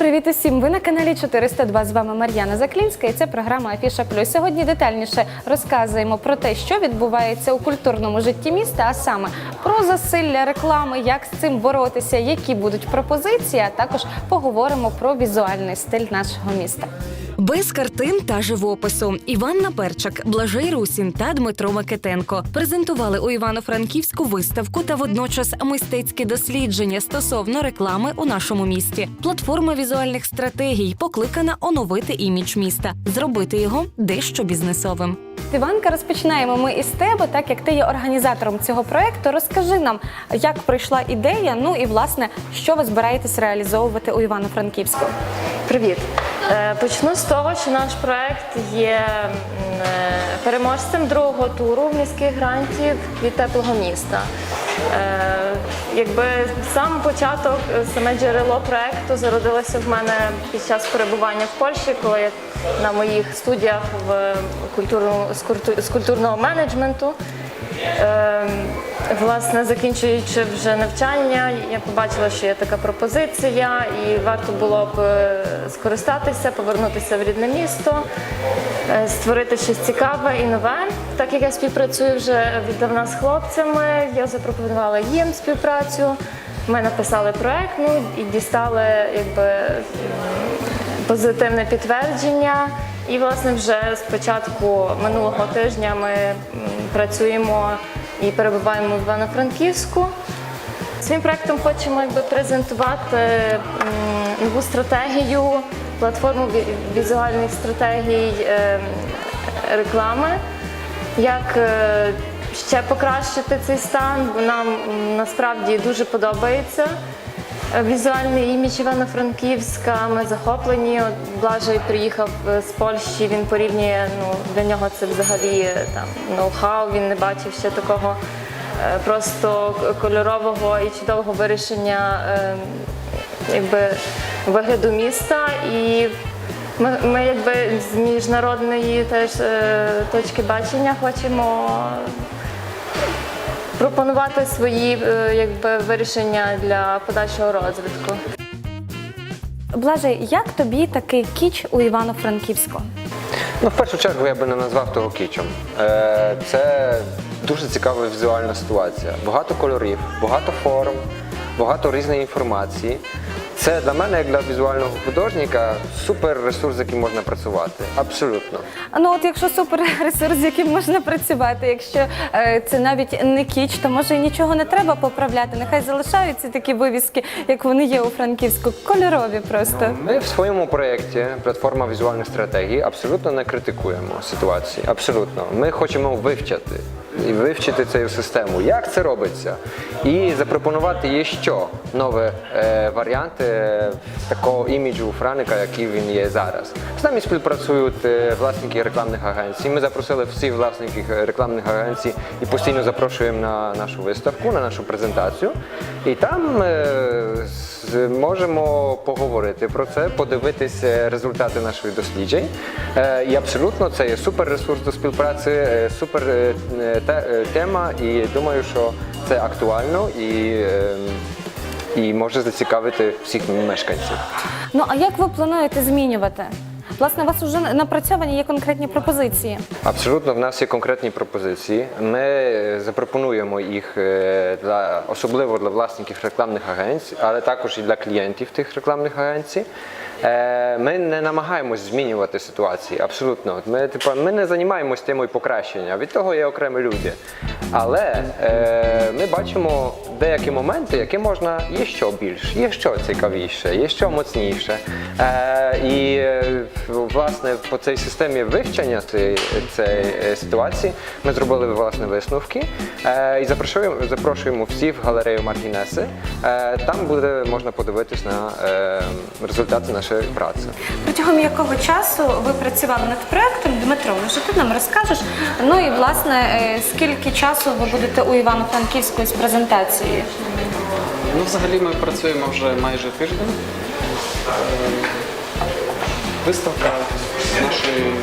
привіт усім! Ви на каналі 402. З вами Мар'яна Заклінська і це програма Афіша Плюс. Сьогодні детальніше розказуємо про те, що відбувається у культурному житті міста, а саме про засилля реклами, як з цим боротися, які будуть пропозиції. А також поговоримо про візуальний стиль нашого міста. Без картин та живопису Іванна Перчак, Блажей Русін та Дмитро Микитенко презентували у Івано-Франківську виставку та водночас мистецькі дослідження стосовно реклами у нашому місті. Платформа візуальних стратегій покликана оновити імідж міста, зробити його дещо бізнесовим. Іванка, розпочинаємо ми із тебе, так як ти є організатором цього проекту. Розкажи нам, як прийшла ідея, ну і власне, що ви збираєтесь реалізовувати у Івано-Франківську. Привіт! Е, Почну з того, що наш проект є е, переможцем другого туру міських грантів від теплого міста. Е, Якби сам початок, саме джерело проекту зародилося в мене під час перебування в Польщі, коли я на моїх студіях в культурному з культурного менеджменту. Власне, закінчуючи вже навчання, я побачила, що є така пропозиція, і варто було б е, скористатися, повернутися в рідне місто, е, створити щось цікаве і нове. Так як я співпрацюю вже віддавна з хлопцями, я запропонувала їм співпрацю. Ми написали проект, ну і дістали якби позитивне підтвердження. І власне вже з початку минулого тижня ми працюємо і перебуваємо в Івано-Франківську. Своїм проектом хочемо якби, презентувати нову стратегію, платформу візуальних стратегій е, реклами, як е, ще покращити цей стан, бо нам насправді дуже подобається. Візуальний імідж Івано-Франківська, ми захоплені. От Блажий приїхав е, з Польщі, він порівнює, ну, для нього це взагалі е, там ноу-хау, він не бачив ще такого е, просто кольорового і чудового вирішення якби, вигляду міста. І ми, ми якби з міжнародної теж точки бачення хочемо пропонувати свої е, якби, вирішення для подальшого розвитку. Блажей, як тобі такий кіч у Івано-Франківську? Ну, в першу чергу я би не назвав того кічем. Е, Це дуже цікава візуальна ситуація. Багато кольорів, багато форм, багато різної інформації. Це для мене, як для візуального художника, супер ресурс, з яким можна працювати. Абсолютно. Ну от якщо супер ресурс, з яким можна працювати, якщо е, це навіть не кіч, то може і нічого не треба поправляти. Нехай залишаються такі вивіски, як вони є у Франківську, кольорові просто. Ми в своєму проєкті платформа візуальних стратегій абсолютно не критикуємо ситуації. Абсолютно, ми хочемо вивчити і вивчити цю систему, як це робиться, і запропонувати є що нові е, варіанти такого іміджу Франика, який він є зараз. З нами співпрацюють е, власники рекламних агенцій. Ми запросили всіх власників рекламних агенцій і постійно запрошуємо на нашу виставку, на нашу презентацію. І там е, можемо поговорити про це, подивитися результати наших досліджень. Е, І абсолютно це є супер ресурс до співпраці, е, супер е, е, тема. І думаю, що це актуально і, е, і може зацікавити всіх мешканців. Ну а як ви плануєте змінювати? Власне, у вас вже напрацьовані є конкретні пропозиції. Абсолютно, в нас є конкретні пропозиції. Ми е, запропонуємо їх е, для особливо для власників рекламних агенцій, але також і для клієнтів тих рекламних агенцій. Е, Ми не намагаємось змінювати ситуації. Абсолютно, ми типу, ми не займаємось темою покращення. Від того є окремі люди. Але е, ми бачимо деякі моменти, які можна є що більш, є що цікавіше, є що моцніше. Е, і власне по цій системі вивчення цієї, цієї е, ситуації ми зробили власне висновки е, і запрошуємо, запрошуємо всіх в галерею Мартінеси. Е, там буде можна подивитись на е, результати нашої праці. Протягом якого часу ви працювали над проектом, Дмитро? Може, ти нам розкажеш? Ну і власне, е, скільки часу ви будете у Івано-Франківську з презентацією? Ну, взагалі ми працюємо вже майже тиждень. Е, Виставка нашої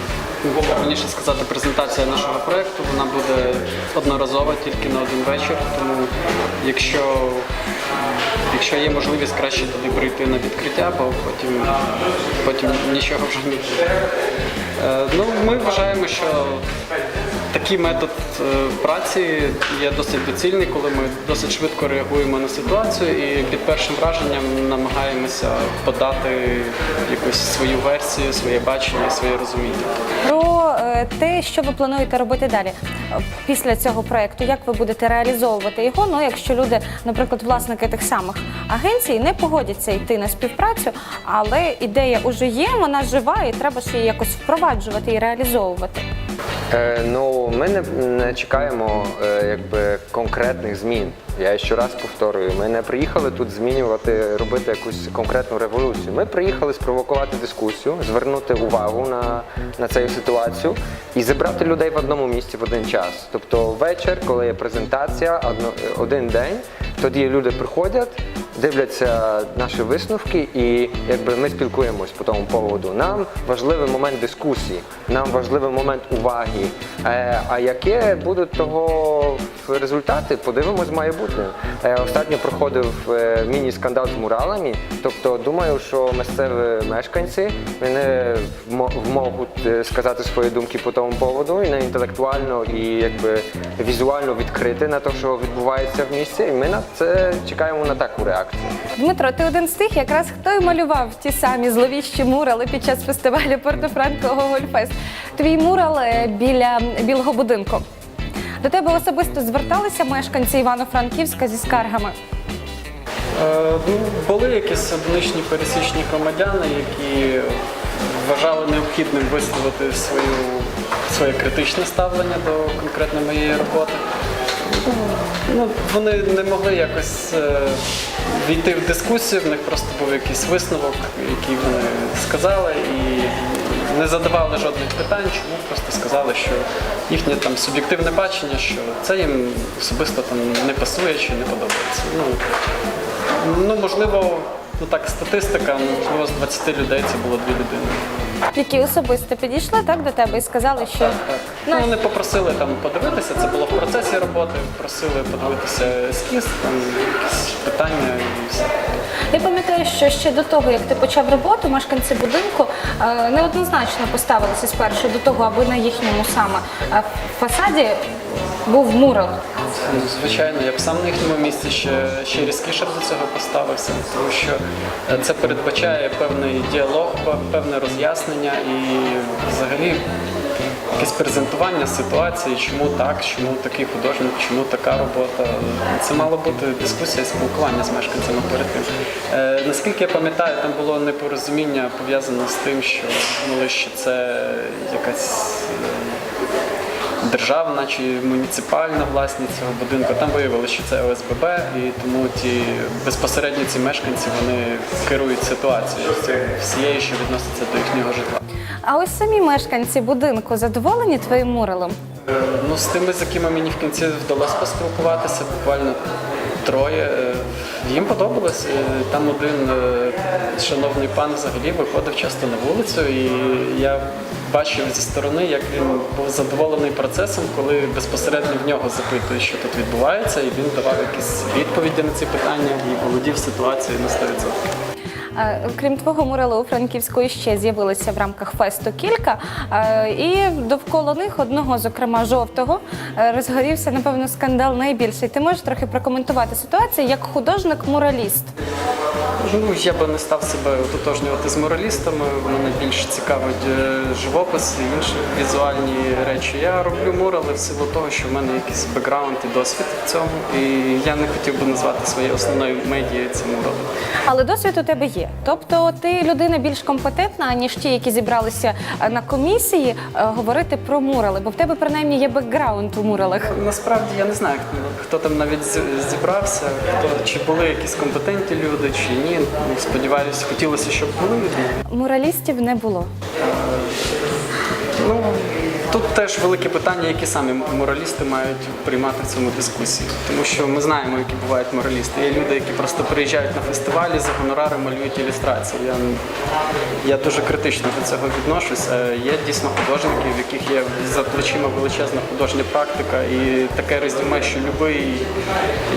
ну, раніше сказати, презентація нашого проєкту. Вона буде одноразова тільки на один вечір. Тому якщо, якщо є можливість, краще туди прийти на відкриття, бо потім, потім нічого вже не буде. Е, Ну, ми вважаємо, що такий метод е, праці є досить доцільний, коли ми досить швидко реагуємо на ситуацію і під першим враженням намагаємося подати якусь свою версію, своє бачення, своє розуміння. Про е, те, що ви плануєте робити далі Е, після цього проекту, як ви будете реалізовувати його? Ну, якщо люди, наприклад, власники тих самих агенцій, не погодяться йти на співпрацю, але ідея уже є, вона жива, і треба ж її якось впроваджувати і реалізовувати. Е, ну, ми не, не чекаємо е, якби, конкретних змін. Я ще раз повторюю, ми не приїхали тут змінювати, робити якусь конкретну революцію. Ми приїхали спровокувати дискусію, звернути увагу на, на цю ситуацію і зібрати людей в одному місці в один час. Тобто вечір, коли є презентація, одно, один день, тоді люди приходять, дивляться наші висновки, і якби ми спілкуємось по тому поводу. Нам важливий момент дискусії, нам важливий момент уваги. Е, а яке будуть того результати, подивимось майбутнє. Е, Останньо проходив е, міні-скандал з муралами. Тобто, думаю, що місцеві мешканці вмо- можуть е, сказати свої думки по тому поводу і не інтелектуально і якби візуально відкрити на те, що відбувається в місті. І ми на це чекаємо на таку реакцію. Дмитро, ти один з тих, якраз хто й малював ті самі зловіщі мурали під час фестивалю Порто-Франко Гогольфест. Твій мурал біля білого будинку. До тебе особисто зверталися мешканці Івано-Франківська зі скаргами. Е, ну, були якісь одиничні пересічні громадяни, які вважали необхідним висловити свою, своє критичне ставлення до конкретно моєї роботи. Ну, вони не могли якось е, війти в дискусію, в них просто був якийсь висновок, який вони сказали, і не задавали жодних питань, чому просто сказали, що їхнє там суб'єктивне бачення, що це їм особисто там не пасує чи не подобається. Ну, Ну, можливо, ну так, статистика, можливо, з 20 людей це було дві людини. які особисто підійшли так до тебе і сказали, що Так. Ну, вони попросили там подивитися, це було в процесі роботи, просили подивитися ескіз, там якісь питання і все. я пам'ятаю, що ще до того, як ти почав роботу, мешканці будинку е, неоднозначно поставилися спершу до того, аби на їхньому саме е, фасаді був мурал. Ну, Звичайно, я б сам на їхньому місці ще, ще різкіше до цього поставився, тому що е, це передбачає певний діалог, певне роз'яснення і взагалі якесь презентування ситуації, чому так, чому такий художник, чому така робота. Це мало бути дискусія, спілкування з мешканцями перед тим. Е, наскільки я пам'ятаю, там було непорозуміння пов'язане з тим, що думали, що це якась. Державна чи муніципальна власність цього будинку. Там виявилося, що це ОСББ, і тому ті безпосередньо ці мешканці вони керують ситуацією всією, що відноситься до їхнього житла. А ось самі мешканці будинку задоволені твоїм муралом? Е, Ну, з тими, з якими мені в кінці вдалося поспілкуватися, буквально троє. е, Їм подобалось. Е, Там один е, шановний пан взагалі виходив часто на вулицю, і я бачив зі сторони, як він був задоволений процесом, коли безпосередньо в нього запитують, що тут відбувається, і він давав якісь відповіді на ці питання і володів ситуацією на 100%. Крім твого муралу у Франківську ще з'явилися в рамках фесту кілька, і довкола них одного, зокрема жовтого, е, розгорівся напевно скандал найбільший. Ти можеш трохи прокоментувати ситуацію як художник-мураліст? Ну, я би не став себе ототожнювати з моралістами. Мене більш цікавить е, живопис і інші візуальні речі. Я роблю мурали в силу того, що в мене якийсь бекграунд і досвід в цьому. І я не хотів би назвати своєю основною медією це мурали. Але досвід у тебе є. Тобто ти людина більш компетентна, ніж ті, які зібралися е, на комісії е, говорити про мурали, бо в тебе принаймні є бекграунд у муралах. Насправді я не знаю, хто там навіть зібрався, хто чи були якісь компетентні люди, чи ні. Ну, Сподіваюся, хотілося, щоб були. Муралістів не було. Ну, тут теж велике питання, які самі моралісти мають приймати в цьому дискусії. Тому що ми знаємо, які бувають моралісти. Є люди, які просто приїжджають на фестивалі за гонорари, малюють ілюстрації. Я, я дуже критично до цього відношусь. Е, Є дійсно художники, в яких є за плечима величезна художня практика, і таке резюме, що будь-який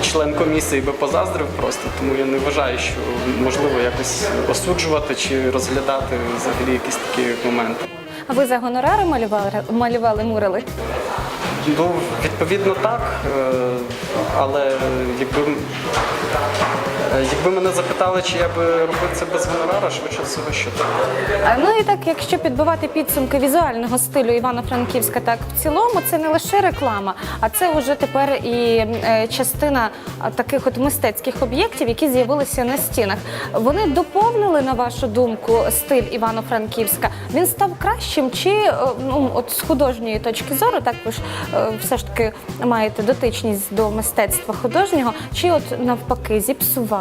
член комісії би позаздрив просто. Тому я не вважаю, що можливо якось осуджувати чи розглядати взагалі якісь такі моменти. А ви за гонорари малювали, малювали мурали? Ну, відповідно, так. е, Але якби, якби мене запитали, чи я би робив це без гонорара, швидше всього, що так. Ну і так, якщо підбивати підсумки візуального стилю Івано-Франківська, так в цілому це не лише реклама, а це вже тепер і е, частина таких от мистецьких об'єктів, які з'явилися на стінах. Вони доповнили, на вашу думку, стиль Івано-Франківська. Він став кращим, чи е, ну от з художньої точки зору, так ви ж е, все ж таки маєте дотичність до мистецтва художнього, чи от навпаки зіпсували?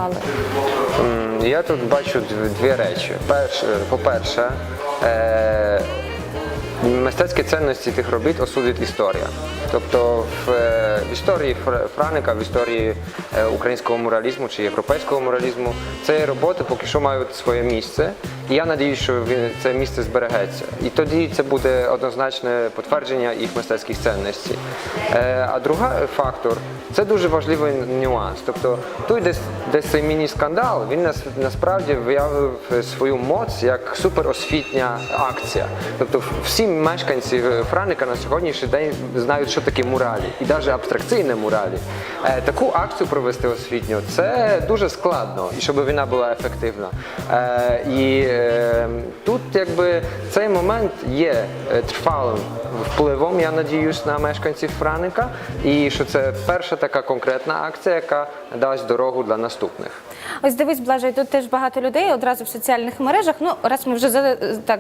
М, Я тут бачу дві речі. По-перше, е, мистецькі цінності тих робіт осудить історія. Тобто в, е, в історії Франика, в історії е, українського муралізму чи європейського муралізму ці роботи поки що мають своє місце. І я надіюсь, що це місце зберегається. І тоді це буде однозначне підтвердження їх мистецьких цінностей. Е, А другий фактор це дуже важливий нюанс. Тобто той десь, десь цей міні-скандал, він нас, насправді виявив свою моць як суперосвітня акція. Тобто всі мешканці Франика на сьогоднішній день знають, що таке муралі, і навіть абстракційне муралі. Е, Таку акцію провести освітню це дуже складно, і щоб вона була ефективна. Е, І е, тут якби цей момент є е, тривалим впливом, я надіюсь, на мешканців Франика, і що це перша така конкретна акція, яка дасть дорогу для наступних. Ось дивись, Блажай, тут теж багато людей одразу в соціальних мережах. Ну, раз ми вже так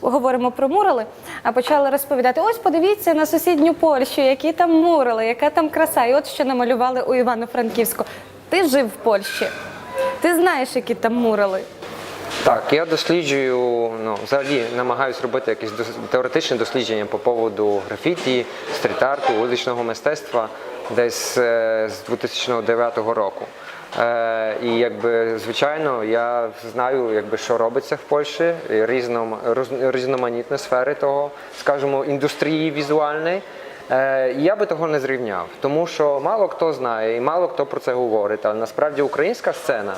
говоримо про мурали, а почали розповідати: ось подивіться на сусідню Польщу, які там мурали, яка там краса. І от що намалювали у Івано-Франківську. Ти жив в Польщі, ти знаєш, які там мурали. Так, я досліджую, ну взагалі намагаюся робити якісь теоретичне дослідження по поводу графіті, стріт-арту, вуличного мистецтва десь е, з 2009 року. Е, і якби звичайно я знаю, якби що робиться в Польщі, різном, різноманітні сфери того, скажімо, індустрії візуальної. Е, Я би того не зрівняв, тому що мало хто знає і мало хто про це говорить. Але насправді українська сцена,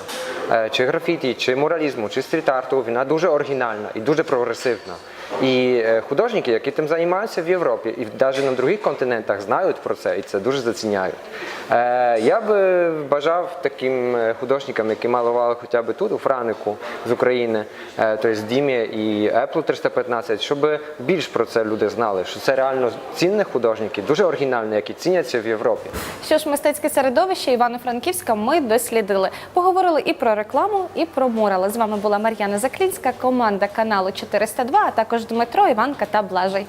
е, чи графіті, чи муралізму, чи стріт-арту, вона дуже оригінальна і дуже прогресивна. І е, художники, які тим займаються в Європі, і навіть на других континентах знають про це і це дуже заціняють. Е, Я би бажав таким е, художникам, які малювали хоча б тут, у Франику з України, е, тобто Дімі і Apple 315, щоб більш про це люди знали, що це реально цінні художники, дуже оригінальні, які ціняться в Європі. Що ж, мистецьке середовище Івано-Франківська ми дослідили. Поговорили і про рекламу, і про мурали. З вами була Мар'яна Заклінська, команда каналу 402, а також Дмитро, Іванка та Блажей.